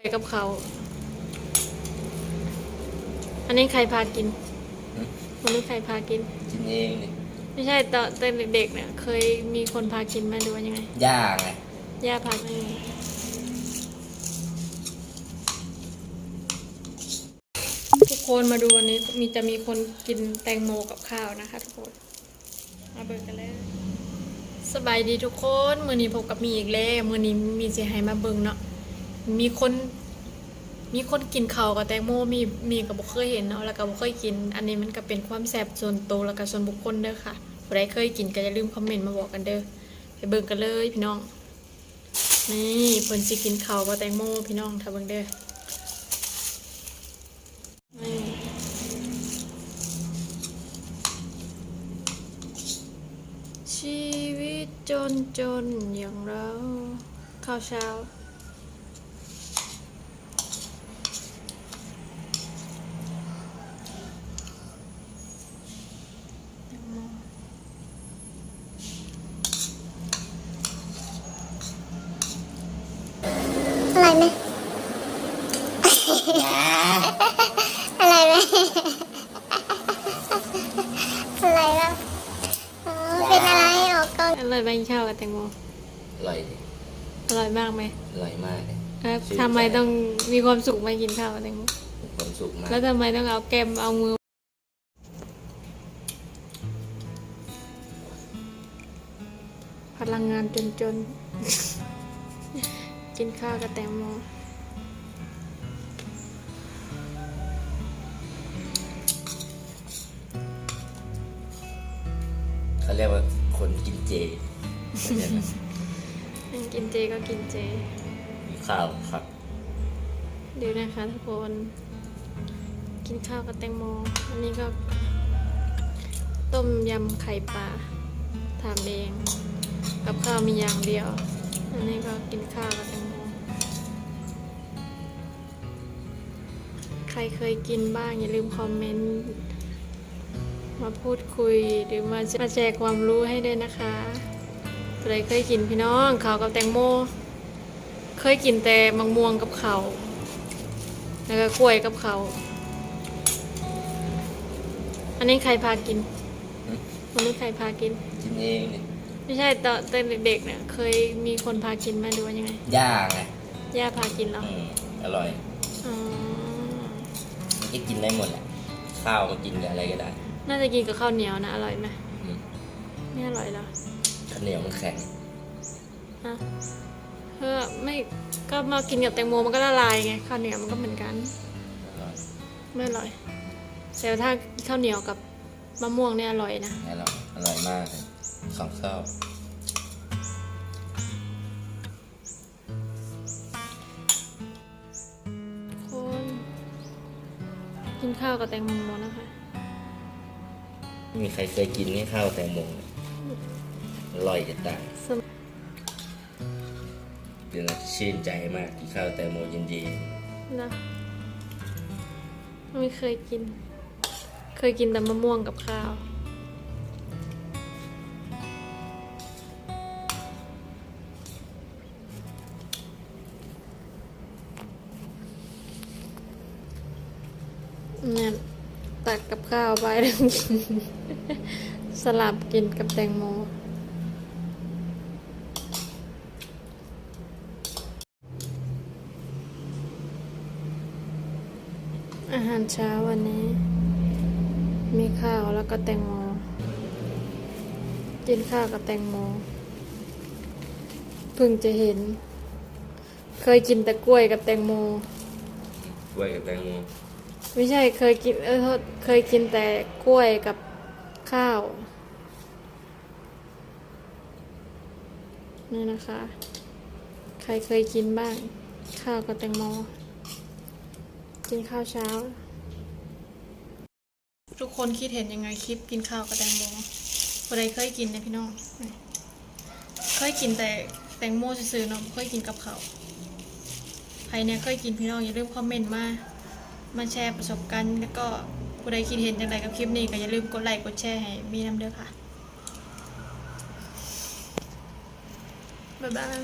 ไปกับเขา อันนี้ใครพากินอันนี้ใครพากิน กินเองนี่ไม่ใช่ตอนตอนเด็กๆเนี่ย เคยมีคนพากินไหมหรือว่ายังไง ย่าไง ย่าพากินทุกคนมาดูวันนี้มีจะมีคนกินแตงโมกับข้าวนะคะ ทุกคน มาเบิกกันเลยสบายดีทุกคน มือนี้พบกับมีอีกแล้ว มือนี้มีเสียหายมาเบิงเนาะ มีคนมีคนกินข้าวกับแตงโมมีมีกับบุเคยเห็นเนาะแล้วก็บุเคยกิน อันนี้มันก็เป็นความแซ่บส่วนตัวแล้วก็ส่วนบุคคลเด้อค่ะใครเคยกินก็อย่าลืมคอมเมนต์มาบอกกันเด้อไปเบิ่งกันเลยพี่น้อง นี่เพิ่นสิกินข้าวกับแตงโมพี่น้องถ้าเบิ่งเด้อชีวิตจนจนอย่างเราข้าวเช้า อะไรไหมอะไรไหมอะไรล่ะอ๋อเป็นอะไรออกกล้องอร่อยไหมกินข้าวกับแตงโมอร่อยดิอร่อยมากไหมอร่อยมากเลยแล้วชื่นใจทำไมต้องมีความสุขไหมากินข้าวกับแตงโมมีความสุขมากแล้วทำไมต้องเอาแก้มเอามือพลังงานจนจนๆ กินข้าวกับแตงโมเขาเรียกว่าคนกินเจเข้าใจไหมกินเจก็กินเจ มีข้าวครับเดี๋ยวนะคะทุกคน กินข้าวกับแตงโมอันนี้ก็ ต้มยำไข่ปลาทำเอง กับข้าวมีอย่างเดียว อันนี้ก็กินข้าว ใครเคยกินบ้าง อย่าลืมคอมเมนต์ มาพูดคุยหรือมามาแชร์ความรู้ให้ด้วยนะคะใครเคยกินพี่น้องข้าวกับแตงโม เคยกินแต่มังม่วงกับเขาวแล้วก็กล้วยกับเขาวอันนี้ใครพากินอันนี้ใครพากิน กินเองนี่ไม่ใช่ตอนตอนเด็กๆเนี่ยเคยมีคนพากินไหมหรือว่ายังไงย่าไงย่าพากินเหรอ อืมอร่อย อ๋อ มันจะกินได้หมดแหละข้าวมากินกับอะไรก็ได้น่าจะกินกับข้าวเหนียวนะอร่อยไหมอืมไม่อร่อยเหรอข้าวเหนียวมันแข็งฮะเออไม่ก็มากินกับแตงโมมันก็ละลายไงข้าวเหนียวมันก็เหมือนกัน อร่อยไม่อร่อยแต่ถ้าข้าวเหนียวกับมะม่วงเนี่ยอร่อยนะ อร่อยอร่อยมากเลยของชอบ นข้าวกับแตงโมนะคะไม่มีใครเคยกินนี่ข้าวแตงโมเลยอร่อยจะตายสมเดี๋ยวนะชื่นใจมากกินข้าวแตงโมเย็นดีนะไม่เคยกิน เคยกินแต่มะม่วงกับข้าว เนี่ยตักกับข้าวไปแล้วกิน สลับกินกับแตงโม อาหารเช้าวันนี้ มีข้าวแล้วก็แตงโม กินข้าวกับแตงโม เพิ่งจะเห็น เคยกินแต่กล้วยกับแตงโม กล้วยกับแตงโม ไม่ใช่เคยกิน เออโทษเคยกินแต่กล้วยกับข้าว นี่นะคะ ใครเคยกินบ้าง ข้าวกับแตงโม กินข้าวเช้า ทุกคนคิดเห็นยังไงคลิปกินข้าวกับแตงโมคนใดเคยกินนะพี่น้อง เคยกินแต่แตงโมซื่อๆเนาะเคยกินกับข้าวใครเนี่ยเคยกินพี่น้องอย่าลืมคอมเมนต์มา มาแชร์ประสบการณ์แล้วก็ผู้ใดคิดเห็นอย่างไรกับคลิปนี้ก็อย่าลืมกดไลค์กดแชร์ให้มีน้ำเด้อค่ะบ๊ายบาย